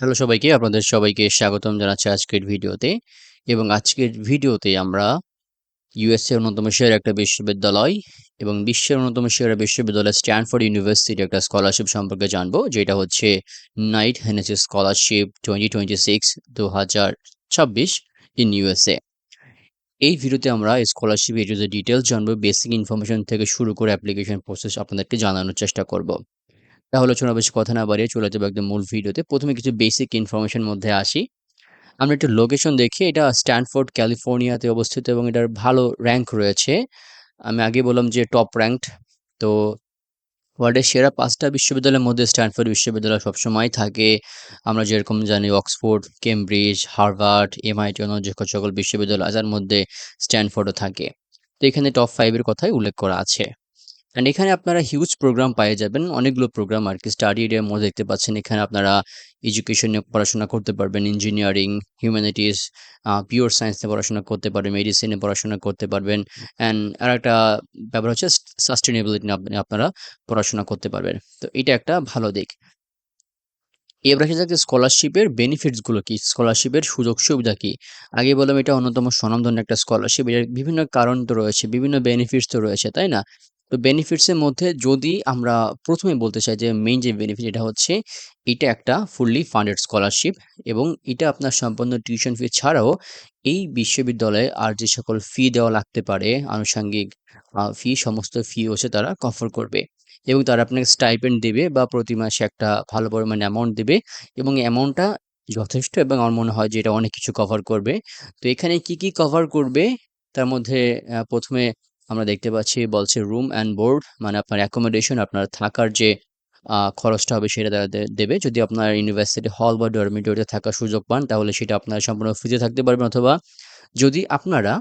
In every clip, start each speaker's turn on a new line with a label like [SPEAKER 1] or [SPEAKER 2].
[SPEAKER 1] Hello সবাইকে, আপনাদের সবাইকে স্বাগতম জানাচ্ছি আজকের ভিডিওতে। এবং আজকের ভিডিওতে আমরা ইউএসএ অন্যতম সেরা একটা বিশ্ববিদ্যালয় এবং বিশ্বের অন্যতম সেরা বিশ্ববিদ্যালয় স্ট্যানফোর্ড ইউনিভার্সিটির একটা স্কলারশিপ সম্পর্কে জানব, যেটা হচ্ছে Knight Hennessy scholarship twenty twenty six দু হাজার ছাব্বিশ ইন ইউএসএ এই ভিডিওতে আমরা স্কলারশিপ এর ডিটেলস জানব বেসিক ইনফরমেশন থেকে শুরু করে অ্যাপ্লিকেশন প্রসেস আপনাদেরকে জানানোর চেষ্টা করব। তাহলে চলো বেশি কথা না বাড়িয়ে চলে যাব একদম মূল ভিডিওতে। প্রথমে কিছু বেসিক ইনফরমেশন মধ্যে আসি। আমরা একটু লোকেশন দেখি। এটা স্ট্যানফোর্ড, ক্যালিফোর্নিয়াতে অবস্থিত এবং এটার ভালো র্যাঙ্ক রয়েছে। আমি আগে বললাম যে টপ র্যাঙ্কড তো ওয়ার্ল্ডের সেরা পাঁচটা বিশ্ববিদ্যালয়ের মধ্যে স্ট্যানফোর্ড বিশ্ববিদ্যালয় সবসময় থাকে। আমরা যেরকম জানি অক্সফোর্ড, কেমব্রিজ, হার্ভার্ড এমআইটি অন্য যে সকল বিশ্ববিদ্যালয় যার মধ্যে স্ট্যানফোর্ডও থাকে। তো এখানে টপ ফাইভের কথাই উল্লেখ করা আছে। অ্যান্ড এখানে আপনারা হিউজ প্রোগ্রাম পেয়ে যাবেন, অনেকগুলো প্রোগ্রাম আর কি স্টাডি এরিয়ার মধ্যে দেখতে পাচ্ছেন। এখানে আপনারা এডুকেশন নিয়ে পড়াশোনা করতে পারবেন ইঞ্জিনিয়ারিং হিউম্যানিটিস পিওর সায়েন্স নিয়ে পড়াশোনা করতে পারবেন মেডিসিনে পড়াশোনা করতে পারবেন। অ্যান্ড আর একটা ব্যাপার হচ্ছে সাস্টেনেবিলিটি নিয়ে আপনারা পড়াশোনা করতে পারবেন। তো এটা একটা ভালো দিক। এবার আসা যাক স্কলারশিপের বেনিফিটসগুলো কি? স্কলারশিপের সুযোগ সুবিধা কি? আগে বললাম এটা অন্যতম স্বনামধন্য একটা স্কলারশিপ এর বিভিন্ন কারণ তো রয়েছে, বিভিন্ন বেনিফিটস তো রয়েছে, তাই না? তো বেনিফিটসের মধ্যে যদি আমরা প্রথমে বলতে চাই যে মেইন যে বেনিফিট এটা হচ্ছে এটা একটা ফুললি ফান্ডেড স্কলারশিপ এবং এটা আপনার সম্পূর্ণ টিউশন ফি ছাড়াও এই বিশ্ববিদ্যালয়ে আর যে সকল ফি দেওয়া লাগতে পারে, আনুষঙ্গিক ফি সমস্ত ফি হচ্ছে তারা কভার করবে এবং তারা আপনাকে স্টাইপেন্ড দেবে বা প্রতি মাসে একটা ভালো পরিমাণ অ্যামাউন্ট দেবে এবং অ্যামাউন্টটা যথেষ্ট এবং আমার মনে হয় যে এটা অনেক কিছু কভার করবে। তো এখানে কি কি কভার করবে? তার মধ্যে প্রথমে আমরা দেখতে পাচ্ছি, বলছে রুম অ্যান্ড বোর্ড মানে আপনার অ্যাকোমোডেশন আপনার থাকার যে খরচটা হবে সেটা তারা দেবে। যদি আপনার ইউনিভার্সিটি হল বা ডরমিটরিতে থাকার সুযোগ পান, তাহলে সেটা আপনার সম্পূর্ণ ফ্রিতে থাকতে পারবেন। অথবা যদি আপনারা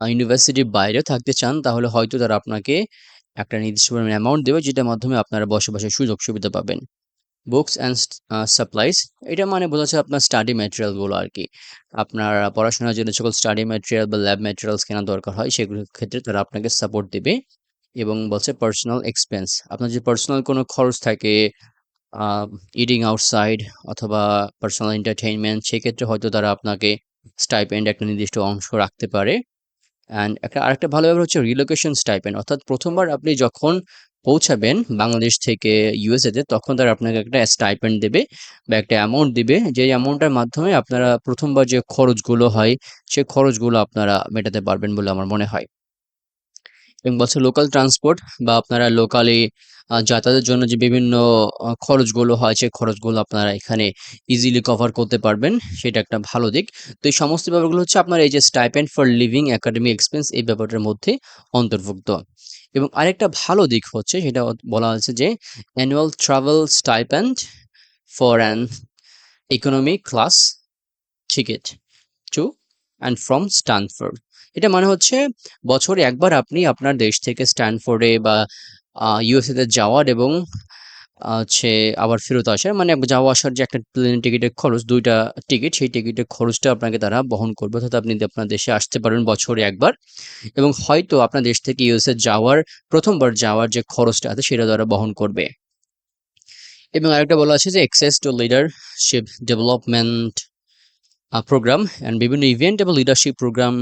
[SPEAKER 1] ইউনিভার্সিটির বাইরে থাকতে চান, তাহলে হয়তো তারা আপনাকে একটা নির্দিষ্ট পরিমাণ অ্যামাউন্ট দেবে, যেটার মাধ্যমে আপনারা বসবাসের সুযোগ সুবিধা পাবেন। বুকস অ্যান্ড সাপ্লাইজ এটা মানে বোঝাচ্ছে আপনার স্টাডি ম্যাটেরিয়ালগুলো আর কি। আপনার পড়াশোনার জন্য সকল স্টাডি ম্যাটেরিয়াল বা ল্যাব ম্যাটেরিয়ালস কেনা দরকার হয়, সেগুলোর ক্ষেত্রে তারা আপনাকে সাপোর্ট দেবে এবং বলছে পার্সোনাল এক্সপেন্স আপনার যে পার্সোনাল কোনো খরচ থাকে ইডিং আউটসাইড অথবা পার্সোনাল এন্টারটেইনমেন্ট সেক্ষেত্রে হয়তো তারা আপনাকে স্টাইপেন্ড একটা নির্দিষ্ট অংশ রাখতে পারে। অ্যান্ড একটা, আরেকটা ভালো ব্যাপার হচ্ছে রিলোকেশন স্টাইপেন্ড অর্থাৎ প্রথমবার আপনি যখন পৌঁছাবেন বাংলাদেশ থেকে ইউএসএতে তখন তারা আপনাকে একটা স্টাইপেন্ড দেবে বা একটা অ্যামাউন্ট দেবে। যে অ্যামাউন্টের মাধ্যমে আপনারা প্রথমবার যে খরচগুলো হয় সে খরচগুলো আপনারা মেটাতে পারবেন বলে আমার মনে হয়। এবং বলছে লোকাল ট্রান্সপোর্ট বা আপনারা লোকালি যাতায়াতের জন্য যে বিভিন্ন খরচগুলো হয়, সেই খরচগুলো আপনারা এখানে ইজিলি কভার করতে পারবেন। সেটা একটা ভালো দিক। তো এই সমস্ত ব্যাপারগুলো হচ্ছে আপনার এই যে stipend for living academy expense এই ব্যাপারটার মধ্যে অন্তর্ভুক্ত। এবং আরেকটা ভালো দিক হচ্ছে, সেটা বলা হচ্ছে যে annual travel stipend for an economy class ticket to and from Stanford এটা মানে হচ্ছে বছরে একবার আপনি আপনার দেশ থেকে স্ট্যানফোর্ডে বা ইউএসএতে যাওয়ার এবং হচ্ছে আবার ফেরত আসার। মানে যাওয়া আসার যে একটা প্লেন টিকিটের খরচ, দুইটা টিকিট সেই টিকিটের খরচটা আপনাকে তারা বহন করবে। অর্থাৎ আপনি আপনার দেশে আসতে পারবেন বছরে একবার এবং হয়তো আপনার দেশ থেকে ইউএসএ যাওয়ার, প্রথমবার যাওয়ার যে খরচটা আছে, সেটা তারা বহন করবে। এবং আরেকটা বলা আছে যে access to leadership development programme and বিভিন্ন ইভেন্ট এবং লিডারশিপ প্রোগ্রাম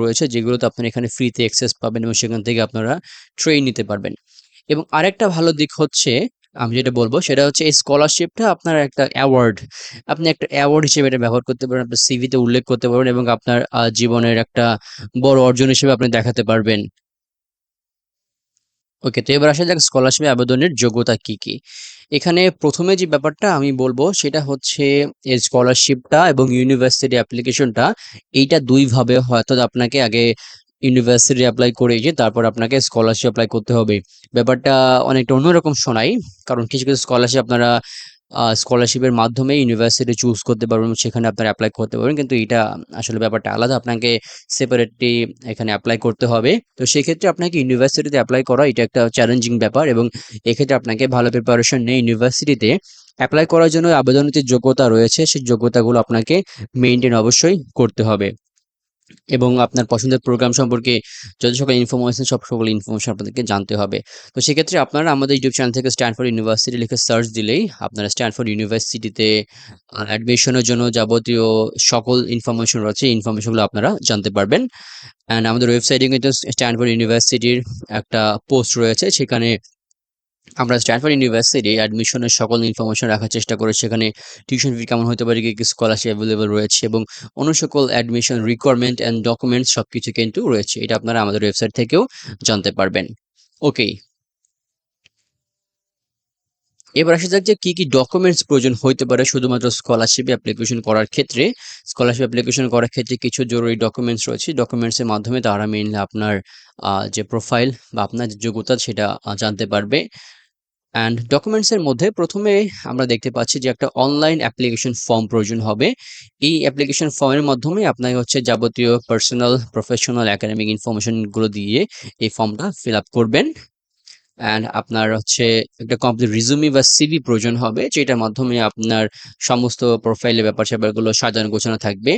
[SPEAKER 1] রয়েছে, যেগুলোতে আপনারা এখানে ফ্রিতে অ্যাক্সেস পাবেন এবং সেখান থেকে আপনারা ট্রেন নিতে পারবেন। এবং আরেকটা ভালো দিক হচ্ছে, আমি যেটা বলব সেটা হচ্ছে এই স্কলারশিপটা আপনার একটা অ্যাওয়ার্ড আপনি একটা অ্যাওয়ার্ড হিসেবে এটা ব্যবহার করতে পারেন, আপনার সিভিতে উল্লেখ করতে পারবেন এবং আপনার জীবনের একটা বড় অর্জন হিসেবে আপনি দেখাতে পারবেন। ওকে তো এবার আসা যাক স্কলারশিপে আবেদনের যোগ্যতা কি কি। এখানে প্রথমে যে ব্যাপারটা আমি বলব সেটা হচ্ছে এই স্কলারশিপটা এবং ইউনিভার্সিটি অ্যাপ্লিকেশনটা এইটা দুইভাবে হয়তো আপনাকে আগে ইউনিভার্সিটি অ্যাপ্লাই করে যে তারপর আপনাকে স্কলারশিপ অ্যাপ্লাই করতে হবে। ব্যাপারটা অনেকটা অন্যরকম শোনাই কারণ কিছু কিছু স্কলারশিপ আপনারা স্কলারশিপের মাধ্যমে ইউনিভার্সিটি চুজ করতে পারবেন, সেখানে আপনারা অ্যাপ্লাই করতে পারবেন, কিন্তু এটা আসলে ব্যাপারটা আলাদা। আপনাকে সেপারেটলি এখানে অ্যাপ্লাই করতে হবে। তো সেক্ষেত্রে আপনাকে ইউনিভার্সিটিতে অ্যাপ্লাই করা এটা একটা চ্যালেঞ্জিং ব্যাপার এবং এক্ষেত্রে আপনাকে ভালো প্রিপারেশন নিয়ে ইউনিভার্সিটিতে অ্যাপ্লাই করার জন্য আবেদনের যে যোগ্যতা রয়েছে, সেই যোগ্যতাগুলো আপনাকে মেনটেন অবশ্যই করতে হবে। এবং আপনার পছন্দের প্রোগ্রাম সম্পর্কে যত সকল ইনফরমেশন সব সকল ইনফরমেশন আপনাদেরকে জানতে হবে। তো সেক্ষেত্রে আপনারা আমাদের ইউটিউব চ্যানেল থেকে স্ট্যানফোর্ড ইউনিভার্সিটি লিখে সার্চ দিলেই আপনারা স্ট্যানফোর্ড ইউনিভার্সিটিতে অ্যাডমিশনের জন্য যাবতীয় সকল ইনফরমেশন রয়েছে ইনফরমেশনগুলো আপনারা জানতে পারবেন। অ্যান্ড আমাদের ওয়েবসাইটে কিন্তু স্ট্যানফোর্ড ইউনিভার্সিটির একটা পোস্ট রয়েছে, সেখানে আমরা স্ট্যানফোর্ড ইউনিভার্সিটি অ্যাডমিশনের সকল ইনফরমেশন রাখার চেষ্টা করে সেখানে টিউশন ফি কেমন হতে পারে, কি কি স্কলারশিপ অ্যাভেলেবল রয়েছে এবং অন্য সকল অ্যাডমিশন রিকোয়ারমেন্ট অ্যান্ড ডকুমেন্টস সব কিছু কিন্তু রয়েছে। এটা আপনারা আমাদের ওয়েবসাইট থেকেও জানতে পারবেন। ওকে এবার আসা যাক যে কি কি ডকুমেন্টস প্রয়োজন হতে পারে শুধুমাত্র স্কলারশিপ অ্যাপ্লিকেশন করার ক্ষেত্রে। স্কলারশিপ অ্যাপ্লিকেশন করার ক্ষেত্রে কিছু জরুরি ডকুমেন্টস রয়েছে। ডকুমেন্টসের মাধ্যমে তারা মেইনলি আপনার যে প্রোফাইল বা আপনার যে যোগ্যতা সেটা জানতে পারবে। অ্যান্ড ডকুমেন্টসের মধ্যে প্রথমে আমরা দেখতে পাচ্ছি যে একটা অনলাইন অ্যাপ্লিকেশন ফর্ম প্রয়োজন হবে। এই অ্যাপ্লিকেশন ফর্মের মাধ্যমে আপনাকে হচ্ছে যাবতীয় পার্সোনাল প্রফেশনাল একাডেমিক ইনফরমেশনগুলো দিয়ে এই ফর্মটা ফিল আপ করবেন। অ্যান্ড আপনার হচ্ছে একটা কমপ্লিট রিজুমি বা সিভি প্রয়োজন হবে, যেটার মাধ্যমে আপনার সমস্ত প্রোফাইলের ব্যাপার স্যাপারগুলো সাজানো গোছানো থাকবে।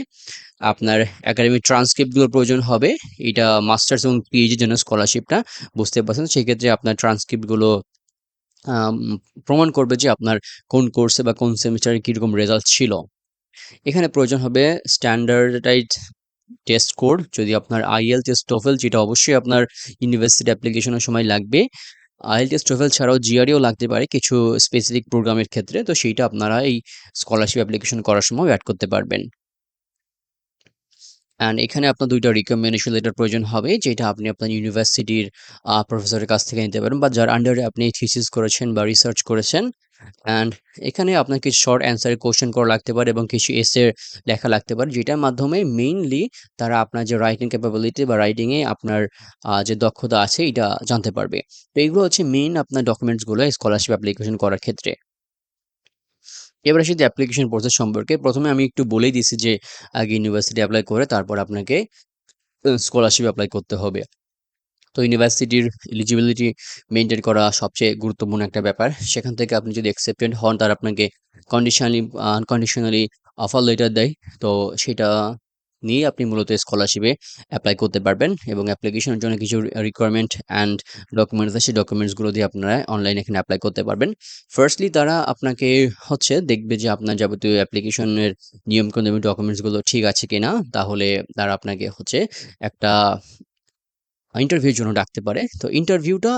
[SPEAKER 1] আপনার একাডেমিক ট্রান্সক্রিপ্টগুলো প্রয়োজন হবে, এটা মাস্টার্স এবং পিএইচডির জন্য স্কলারশিপটা বুঝতে পারছেন? সেক্ষেত্রে আপনার ট্রান্সক্রিপ্টগুলো প্রমাণ করবে যে আপনার কোন কোর্সে বা কোন সেমিস্টারে কীরকম রেজাল্ট ছিল। এখানে প্রয়োজন হবে স্ট্যান্ডার্ডাইজ টেস্ট কোড। যদি আপনার আইএল টেস্ট টোফেল, যেটা অবশ্যই আপনার ইউনিভার্সিটি অ্যাপ্লিকেশনের সময় লাগবে। আইএল টেস্ট টোফেল ছাড়াও জিআরইও লাগতে পারে কিছু স্পেসিফিক প্রোগ্রামের ক্ষেত্রে। তো সেইটা আপনারা এই স্কলারশিপ অ্যাপ্লিকেশন করার সময় অ্যাড করতে পারবেন। অ্যান্ড এখানে আপনার দুইটা রিকমেন্ডেশন লেটার প্রয়োজন হবে, যেটা আপনি আপনার ইউনিভার্সিটির প্রফেসরের কাছ থেকে নিতে পারেন বা যার আন্ডারে আপনি থিসিস করেছেন বা রিসার্চ করেছেন। অ্যান্ড এখানে আপনার কিছু শর্ট অ্যান্সারের কোশ্চেন করা লাগতে পারে এবং কিছু এসের লেখা লাগতে পারে, যেটার মাধ্যমে মেইনলি তারা আপনার যে রাইটিং ক্যাপাবিলিটি বা রাইটিংয়ে আপনার যে দক্ষতা আছে, এটা জানতে পারবে। তো এইগুলো হচ্ছে মেইন আপনার ডকুমেন্টসগুলো স্কলারশিপ অ্যাপ্লিকেশন করার ক্ষেত্রে। এবার আসি অ্যাপ্লিকেশন প্রসেস সম্পর্কে। প্রথমে আমি একটু বলেই দিছি যে আগে ইউনিভার্সিটি অ্যাপ্লাই করে তারপর আপনাকে স্কলারশিপ অ্যাপ্লাই করতে হবে। তো ইউনিভার্সিটির এলিজিবিলিটি মেনটেন করা সবচেয়ে গুরুত্বপূর্ণ একটা ব্যাপার। সেখান থেকে আপনি যদি অ্যাকসেপ্টেড হন, তার আপনাকে কন্ডিশনালি আনকন্ডিশনালি অফার লেটার দেয়। তো সেটা নিয়ে আপনি মূলত স্কলারশিপে অ্যাপ্লাই করতে পারবেন এবং অ্যাপ্লিকেশনের জন্য কিছু রিকোয়ারমেন্ট অ্যান্ড ডকুমেন্টস আছে। সেই ডকুমেন্টসগুলো দিয়ে আপনারা অনলাইনে এখানে অ্যাপ্লাই করতে পারবেন। ফার্স্টলি তারা আপনাকে হচ্ছে দেখবে যে আপনার যাবতীয় অ্যাপ্লিকেশনের নিয়মকানুন এবং ডকুমেন্টসগুলো ঠিক আছে কিনা, তাহলে তারা আপনাকে হচ্ছে একটা ইন্টারভিউর জন্য ডাকতে পারে। তো ইন্টারভিউটা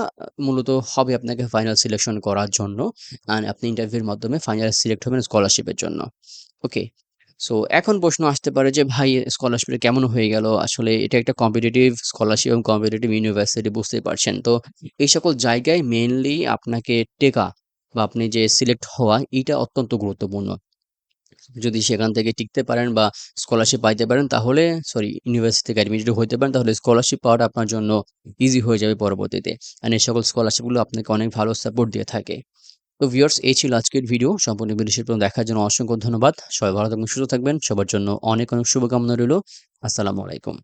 [SPEAKER 1] মূলত হবে আপনাকে ফাইনাল সিলেকশন করার জন্য। আর আপনি ইন্টারভিউর মাধ্যমে ফাইনাল সিলেক্ট হবেন স্কলারশিপের জন্য। ওকে সো এখন প্রশ্ন আসতে পারে যে, ভাই স্কলারশিপটা কেমন হয়ে গেল? আসলে এটা একটা কম্পিটিটিভ স্কলারশিপ এবং কম্পিটিটিভ ইউনিভার্সিটি বুঝতে পারছেন। তো এই সকল জায়গায় মেইনলি আপনাকে টেকা বা আপনি যে সিলেক্ট হওয়া এটা অত্যন্ত গুরুত্বপূর্ণ। যদি সেখান থেকে টিকতে পারেন বা স্কলারশিপ পাইতে পারেন, তাহলে সরি ইউনিভার্সিটি থেকে অ্যাডমিটেড হতে পারেন, তাহলে স্কলারশিপ পাওয়াটা আপনার জন্য ইজি হয়ে যাবে পরবর্তীতে। আর এই সকল স্কলারশিপগুলো আপনাকে অনেক ভালো সাপোর্ট দিয়ে থাকে। তো ভিউয়ার্স এই ছিল আজকের ভিডিও সম্পূর্ণ ভিডিও পর্যন্ত দেখার জন্য অসংখ্য ধন্যবাদ। সবাই ভালো থাকবেন, সুস্থ থাকবেন। সবার জন্য অনেক অনেক শুভকামনা রইল। আসসালামু আলাইকুম।